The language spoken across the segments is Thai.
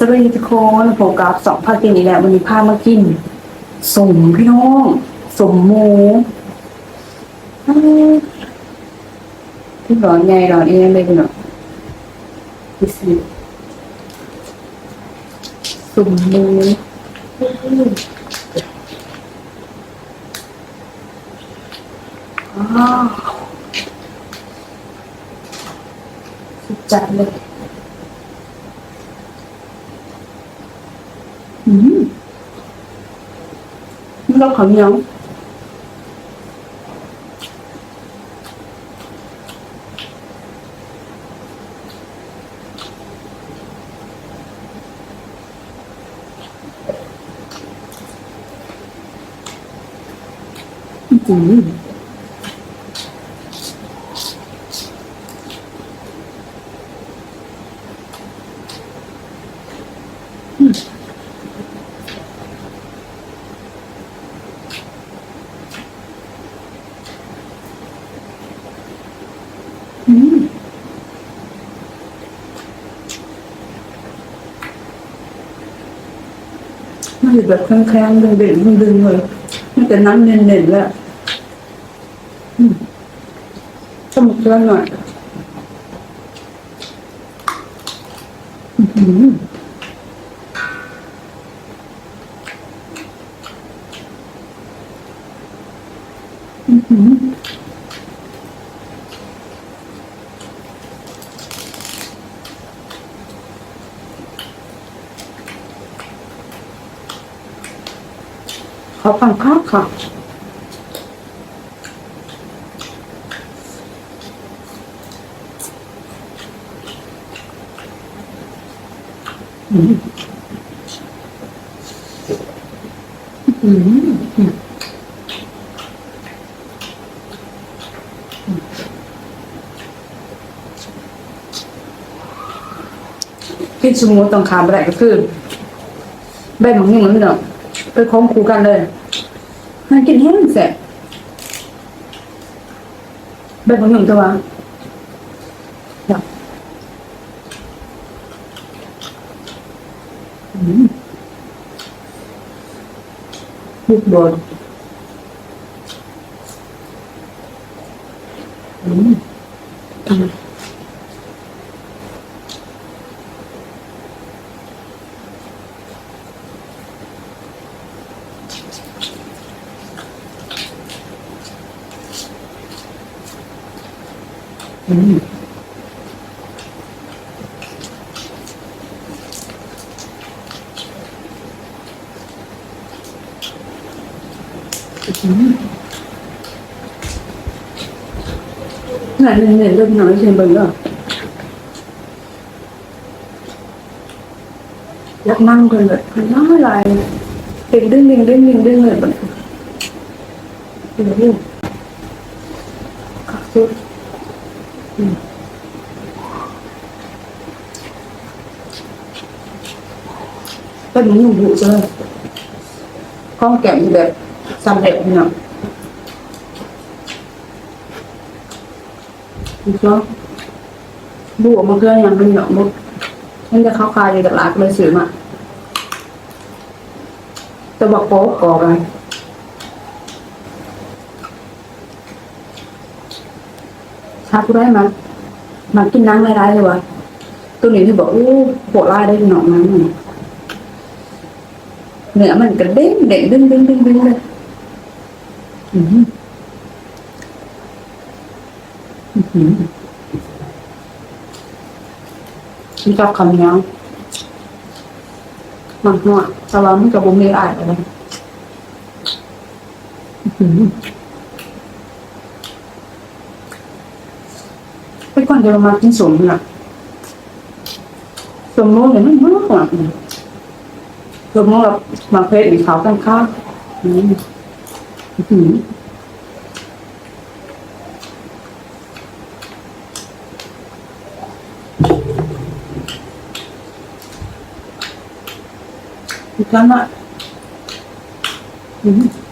สวัสดีทุกคนโฟกัสสองภาคกินอีกแล้ววันนี้พามากินสมพี่น้องสมหมูอื้อที่ร้อนไงร้อนเองเลยพี่น้องดูสิสมหมูอ้าวสุดจัดเลย อืมไม่ต้องขาวเหนียวอืมอืม มันอยู่แบบแข็งๆดึงๆดึงเลยมันจะน้ำเน้นๆแล้วสมต้องมาเชื่อหน่อย อือหืออือหือ ขอฟังข้าวค่ะอืมอืมกินสมูตรงขามไปไหนก็คือใบหมังนี่เหมือนกันเนาะ ไปคล้องคู่กันเลย มันกินแห้งแสบใบหมังหนึ่งตัวเนาะอืมลูกโดนอืมอืม อืมอืมงานเน้นๆเรื่องน้อยเช่นเบิ่งเนาะอยา กนั่งกันเลยน้ำลายเด็กดึงดึงดึงดึงดึงเลยแบบดึงดึงขับสุดก็มีอยู่บุใช่ไหมข้องแกะอยู่แบบสำเร็จเนาะดูเนาะบุออกมาเกลืออย่างมันเหนาะมุดมันจะเข้าคายอยู่กับหลากเลยซื้อมาจะบอกโป๊กกอกอไรชาผู้ได้มามากินน้ำไรๆเลยวะตัวนี้ที่บอกโอ้โหดไล่ได้หนองน้ำมัน เนื้อมันกระเด้งเด้งดึงดึงดึงดึงเลยอืมอืมมีกับคำเนี้ยมันหัวแต่ว่ามันกับบุ้มมีอายอะไรอืมไปก่อนเดี๋ยวมากินสมนะสมโม่เนี่ยมันมากกว่า รวมทั้งแบบมาเพชรอีกขาวข้างข้างอืมอืมอีกครั้งอะอืม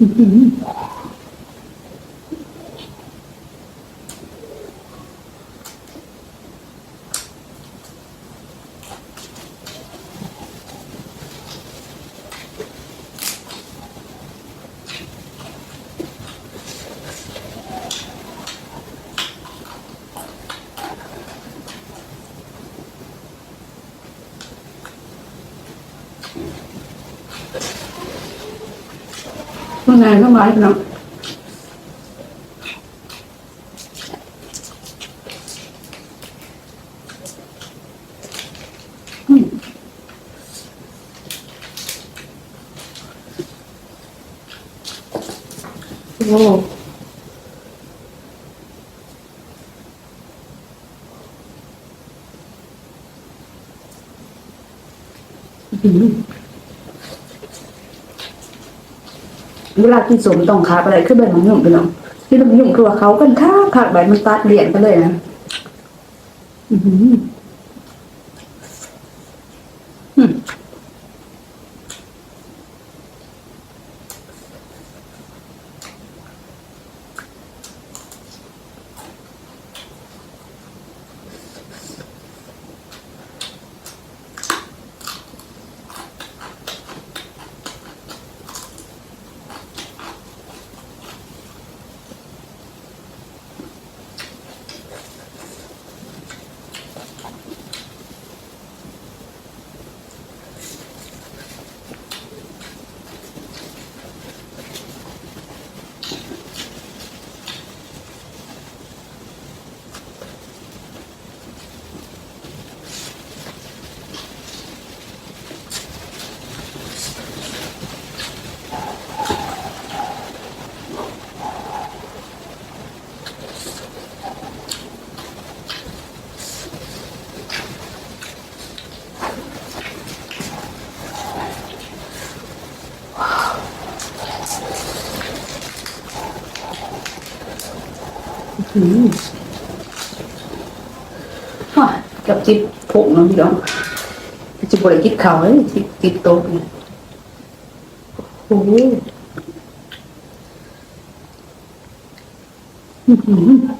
그랬더니 Thank you. ข้างในข้างในพี่น้องอืมโอ้ เวลากินสมต้องขาบอะไรคือใบมะยุ่งไปเนาะที่มันยุ่งคือว่าเขากันค่าขาดใบมันตัดเหรียญไปเลยนะอือหืออื กับจิบผงเนาะพี่น้องจิบบริกิดเขาเลยจิบจิบโตเนี่ยโอ้ โห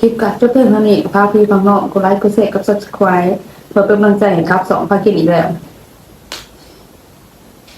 คลิปกัดจบเพื่อนท่านนี้พาพี่ฟังน้องกดไลค์กดแชร์กับ subscribe เพื่อเป็นกำลังใจให้ครับสองภากินอีกแล้ว